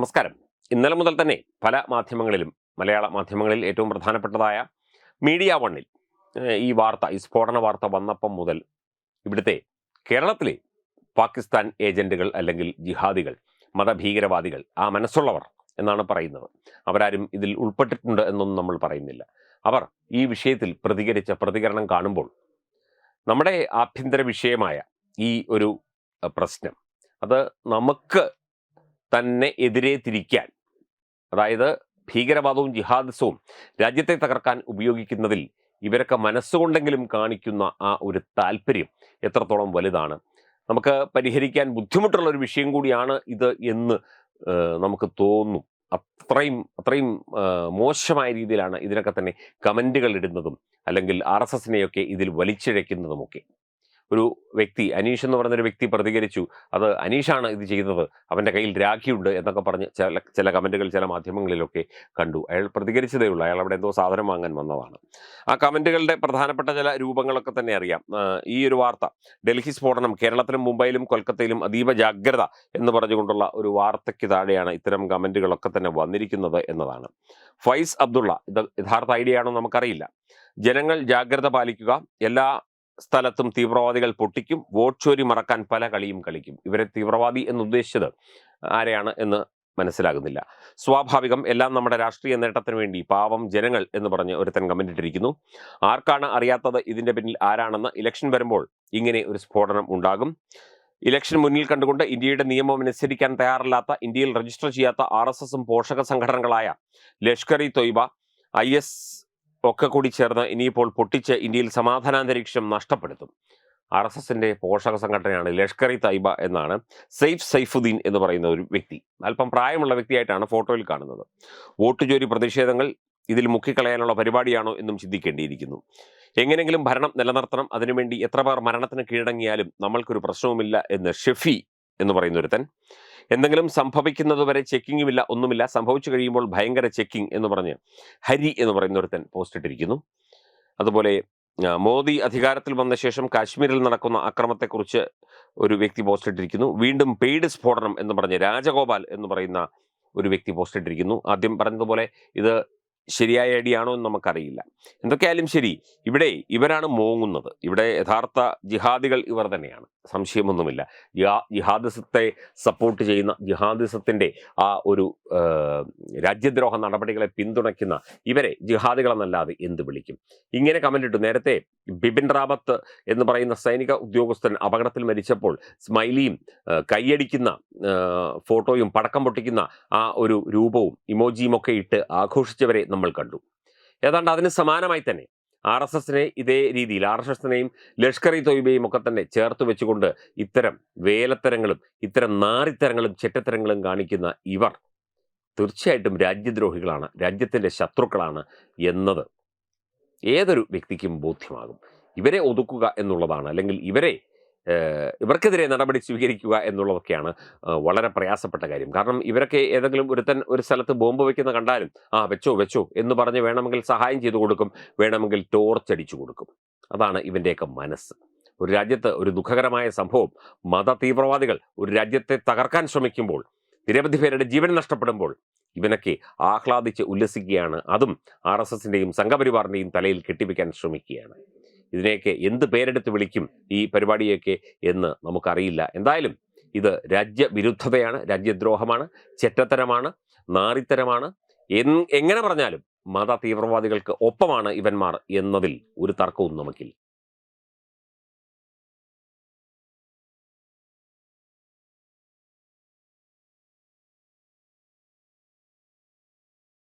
നമസ്കാരം. ഇന്നലെ മുതൽ തന്നെ പല മാധ്യമങ്ങളിലും മലയാള മാധ്യമങ്ങളിൽ ഏറ്റവും പ്രധാനപ്പെട്ടതായ മീഡിയ വണ്ണിൽ ഈ വാർത്ത ഈ സ്ഫോടന വാർത്ത വന്നപ്പം മുതൽ ഇവിടുത്തെ കേരളത്തിലെ പാകിസ്ഥാൻ ഏജന്റുകൾ അല്ലെങ്കിൽ ജിഹാദികൾ മതഭീകരവാദികൾ ആ മനസ്സുള്ളവർ എന്നാണ് പറയുന്നത്. അവരാരും ഇതിൽ ഉൾപ്പെട്ടിട്ടുണ്ട് എന്നൊന്നും നമ്മൾ പറയുന്നില്ല. അവർ ഈ വിഷയത്തിൽ പ്രതികരിച്ച പ്രതികരണം കാണുമ്പോൾ നമ്മുടെ ആഭ്യന്തര വിഷയമായ ഈ ഒരു പ്രശ്നം അത് നമുക്ക് തന്നെ എതിരെ തിരിക്കാൻ അതായത് ഭീകരവാദവും ജിഹാദസവും രാജ്യത്തെ തകർക്കാൻ ഉപയോഗിക്കുന്നതിൽ ഇവരൊക്കെ മനസ്സുകൊണ്ടെങ്കിലും കാണിക്കുന്ന ആ ഒരു താല്പര്യം എത്രത്തോളം വലുതാണ്. നമുക്ക് പരിഹരിക്കാൻ ബുദ്ധിമുട്ടുള്ള ഒരു വിഷയം കൂടിയാണ് ഇത് എന്ന് നമുക്ക് തോന്നും. അത്രയും അത്രയും മോശമായ രീതിയിലാണ് ഇതിനൊക്കെ തന്നെ കമന്റുകൾ ഇടുന്നതും അല്ലെങ്കിൽ ആർ എസ് എസിനെയൊക്കെ ഇതിൽ വലിച്ചിഴയ്ക്കുന്നതുമൊക്കെ. ഒരു വ്യക്തി അനീഷ് എന്ന് പറഞ്ഞൊരു വ്യക്തി പ്രതികരിച്ചു. അത് അനീഷാണ് ഇത് ചെയ്തത് അവന്റെ കയ്യിൽ രാഖിയുണ്ട് എന്നൊക്കെ പറഞ്ഞ് ചില ചില കമന്റുകൾ ചില മാധ്യമങ്ങളിലൊക്കെ കണ്ടു. അയാൾ പ്രതികരിച്ചതേ ഉള്ളൂ. അയാൾ അവിടെ എന്തോ സാധനം വാങ്ങാൻ വന്നതാണ്. ആ കമന്റുകളുടെ പ്രധാനപ്പെട്ട ചില രൂപങ്ങളൊക്കെ തന്നെ അറിയാം. ഈ ഒരു വാർത്ത ഡൽഹി സ്ഫോടനം കേരളത്തിലും മുംബൈയിലും കൊൽക്കത്തയിലും അതീവ ജാഗ്രത എന്ന് പറഞ്ഞുകൊണ്ടുള്ള ഒരു വാർത്തയ്ക്ക് താഴെയാണ് ഇത്തരം കമന്റുകളൊക്കെ തന്നെ വന്നിരിക്കുന്നത് എന്നതാണ്. ഫൈസ് അബ്ദുള്ള ഇത് യഥാർത്ഥ ഐഡിയ ആണോ നമുക്കറിയില്ല. ജനങ്ങൾ ജാഗ്രത പാലിക്കുക. എല്ലാ സ്ഥലത്തും തീവ്രവാദികൾ പൊട്ടിക്കും വോട്ട് ചോരി മറക്കാൻ പല കളിയും കളിക്കും. ഇവരെ തീവ്രവാദി എന്നുദ്ദേശിച്ചത് ആരെയാണ് എന്ന് മനസ്സിലാകുന്നില്ല. സ്വാഭാവികം എല്ലാം നമ്മുടെ രാഷ്ട്രീയ നേട്ടത്തിന് വേണ്ടി പാവം ജനങ്ങൾ എന്ന് പറഞ്ഞ് ഒരുത്തൻ കമന്റ് ഇട്ടിരിക്കുന്നു. ആർക്കാണ് അറിയാത്തത് ഇതിന്റെ പിന്നിൽ ആരാണെന്ന്? ഇലക്ഷൻ വരുമ്പോൾ ഇങ്ങനെ ഒരു സ്ഫോടനം ഉണ്ടാകും. ഇലക്ഷൻ മുന്നിൽ കണ്ടുകൊണ്ട് ഇന്ത്യയുടെ നിയമം അനുസരിക്കാൻ തയ്യാറല്ലാത്ത ഇന്ത്യയിൽ രജിസ്റ്റർ ചെയ്യാത്ത ആർ എസ് എസും പോഷക സംഘടനകളായ ലഷ്കർ ഇ തൊയ്ബ ഐ എസ് ഒക്കെ കൂടി ചേർന്ന് ഇനിയിപ്പോൾ പൊട്ടിച്ച് ഇന്ത്യയിൽ സമാധാനാന്തരീക്ഷം നഷ്ടപ്പെടുത്തും. ആർ എസ് എസിന്റെ പോഷക സംഘടനയാണ് ലഷ്കർ ഇ തൈബ എന്നാണ് സെയ്ഫ് സൈഫുദ്ദീൻ എന്ന് പറയുന്ന ഒരു വ്യക്തി. അല്പം പ്രായമുള്ള വ്യക്തിയായിട്ടാണ് ഫോട്ടോയിൽ കാണുന്നത്. വോട്ട് ജോലി പ്രതിഷേധങ്ങൾ ഇതിൽ മുക്കിക്കളയാനുള്ള പരിപാടിയാണോ എന്നും ചിന്തിക്കേണ്ടിയിരിക്കുന്നു. എങ്ങനെങ്കിലും ഭരണം നിലനിർത്തണം. അതിനുവേണ്ടി എത്ര പേർ മരണത്തിന് കീഴടങ്ങിയാലും നമ്മൾക്കൊരു പ്രശ്നവുമില്ല എന്ന് ഷെഫി എന്ന് പറയുന്ന ഒരുത്തൻ എന്തെങ്കിലും സംഭവിക്കുന്നത് വരെ ചെക്കിങ്ങുമില്ല ഒന്നുമില്ല. സംഭവിച്ചു കഴിയുമ്പോൾ ഭയങ്കര ചെക്കിംഗ് എന്ന് പറഞ്ഞ് ഹരി എന്ന് പറയുന്ന ഒരുത്തൻ പോസ്റ്റ് ഇട്ടിരിക്കുന്നു. അതുപോലെ മോദി അധികാരത്തിൽ വന്ന ശേഷം കാശ്മീരിൽ നടക്കുന്ന അക്രമത്തെക്കുറിച്ച് ഒരു വ്യക്തി പോസ്റ്റ് ഇട്ടിരിക്കുന്നു. വീണ്ടും പെയ്ഡ് സ്ഫോടനം എന്ന് പറഞ്ഞ് രാജഗോപാൽ എന്ന് പറയുന്ന ഒരു വ്യക്തി പോസ്റ്റ് ഇട്ടിരിക്കുന്നു. ആദ്യം പറഞ്ഞതുപോലെ ഇത് ശരിയായ ഐഡിയാണോ എന്ന് നമുക്കറിയില്ല. എന്തൊക്കെയായാലും ശരി ഇവിടെ ഇവരാണ് മോങ്ങുന്നത്. ഇവിടെ യഥാർത്ഥ ജിഹാദികൾ ഇവർ തന്നെയാണ്. സംശയമൊന്നുമില്ല. ജിഹാ- ജിഹാദിസത്തെ സപ്പോർട്ട് ചെയ്യുന്ന ജിഹാദിസത്തിന്റെ ആ ഒരു രാജ്യദ്രോഹ നടപടികളെ പിന്തുണയ്ക്കുന്ന ഇവരെ ജിഹാദികളെന്നല്ലാതെ എന്ത് വിളിക്കും? ഇങ്ങനെ കമന്റ് ഇട്ടു. നേരത്തെ ബിപിൻ റാവത്ത് എന്ന് പറയുന്ന സൈനിക ഉദ്യോഗസ്ഥൻ അപകടത്തിൽ മരിച്ചപ്പോൾ സ്മൈലിയും കൈയടിക്കുന്ന ഫോട്ടോയും പടക്കം പൊട്ടിക്കുന്ന ആ ഒരു രൂപവും ഇമോജിയും ഒക്കെ ഇട്ട് ആഘോഷിച്ചവരെ നമ്മൾ കണ്ടു. ഏതാണ്ട് അതിന് സമാനമായി തന്നെ ആർ എസ് എസിനെ ഇതേ രീതിയിൽ ആർ എസ് എസിനെയും ലഷ്കർ ഇ തൊയ്ബയും ഒക്കെ തന്നെ ചേർത്ത് വെച്ചുകൊണ്ട് ഇത്തരം വേലത്തരങ്ങളും ഇത്തരം നാറിത്തരങ്ങളും ചെറ്റത്തരങ്ങളും കാണിക്കുന്ന ഇവർ തീർച്ചയായിട്ടും രാജ്യദ്രോഹികളാണ് രാജ്യത്തിന്റെ ശത്രുക്കളാണ് എന്നത്. ഏതൊരു വ്യക്തിക്കും ബോധ്യമാകും. ഇവരെ ഒതുക്കുക എന്നുള്ളതാണ്. അല്ലെങ്കിൽ ഇവരെ ഇവർക്കെതിരെ നടപടി സ്വീകരിക്കുക എന്നുള്ളതൊക്കെയാണ് വളരെ പ്രയാസപ്പെട്ട കാര്യം. കാരണം ഇവരൊക്കെ ഏതെങ്കിലും ഒരുത്തൻ ഒരു സ്ഥലത്ത് ബോംബ് വെക്കുന്ന കണ്ടാലും ആ വെച്ചോ വെച്ചോ എന്ന് പറഞ്ഞ് വേണമെങ്കിൽ സഹായം ചെയ്തു കൊടുക്കും വേണമെങ്കിൽ ടോർച്ച് അടിച്ചു കൊടുക്കും. അതാണ് ഇവന്റെയൊക്കെ മനസ്സ്. ഒരു രാജ്യത്ത് ഒരു ദുഃഖകരമായ സംഭവം മത തീവ്രവാദികൾ ഒരു രാജ്യത്തെ തകർക്കാൻ ശ്രമിക്കുമ്പോൾ നിരവധി പേരുടെ ജീവൻ നഷ്ടപ്പെടുമ്പോൾ ഇവനൊക്കെ ആഹ്ലാദിച്ച് ഉല്ലസിക്കുകയാണ്. അതും ആർ എസ് എസിന്റെയും സംഘപരിവാറിന്റെയും തലയിൽ കെട്ടിവെക്കാൻ ശ്രമിക്കുകയാണ്. ഇതിനെയൊക്കെ എന്ത് പേരെടുത്ത് വിളിക്കും ഈ പരിപാടിയൊക്കെ എന്ന് നമുക്കറിയില്ല. എന്തായാലും ഇത് രാജ്യവിരുദ്ധതയാണ് രാജ്യദ്രോഹമാണ് ചെറ്റത്തരമാണ് നാറിത്തരമാണ് എങ്ങനെ പറഞ്ഞാലും മത തീവ്രവാദികൾക്ക് ഒപ്പമാണ് ഇവന്മാർ എന്നതിൽ ഒരു തർക്കവും നമുക്കില്ല.